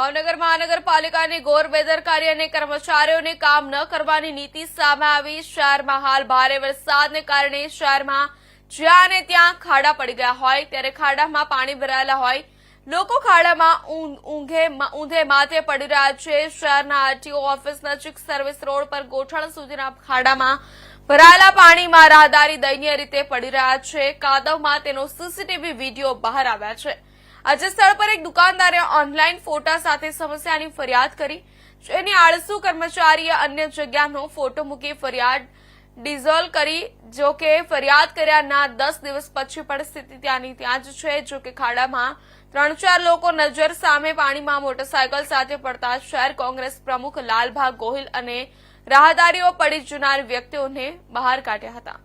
ભાવનગર મહાનગરપાલિકાની ગોર બેદરકારી અને કર્મચારીઓને કામ ન કરવાની નીતિ સામે આવી. શહેરમાં હાલ ભારે વરસાદને કારણે શહેરમાં જ્યાં ત્યાં ખાડા પડી ગયા હોય, ત્યારે ખાડામાં પાણી ભરાયેલા હોય. લોકો ખાડામાં ઊંઘે ઊંધે માથે પડી રહ્યા છે. શહેરના આરટીઓ ઓફિસ નજીક સર્વિસ રોડ પર ગોઠણ સુધીના ખાડામાં ભરાયેલા પાણીમાં રાહદારી દયનીય રીતે પડી રહ્યા છે. કાદવમાં તેનો સીસીટીવી વીડિયો બહાર આવ્યા છે. આજે સ્થળ પર એક દુકાનદારે ઓનલાઈન ફોટા સાથે સમસ્યાની ફરિયાદ કરી. જેની આળસુ કર્મચારીએ અન્ય જગ્યાનો ફોટો મૂકી ફરિયાદ ડિઝોલ્વ કરી, જો કે ફરિયાદ કર્યાના દસ દિવસ પછી પણ સ્થિતિ ત્યાંની ત્યાં જ છે, જો કે ખાડામાં ત્રણ ચાર લોકો નજર સામે પાણીમાં મોટરસાયકલ સાથે પડતા શહેર કોંગ્રેસ પ્રમુખ લાલભા ગોહિલ અને રાહદારીઓ પડી જનાર વ્યક્તિઓને બહાર કાઢ્યા હતા.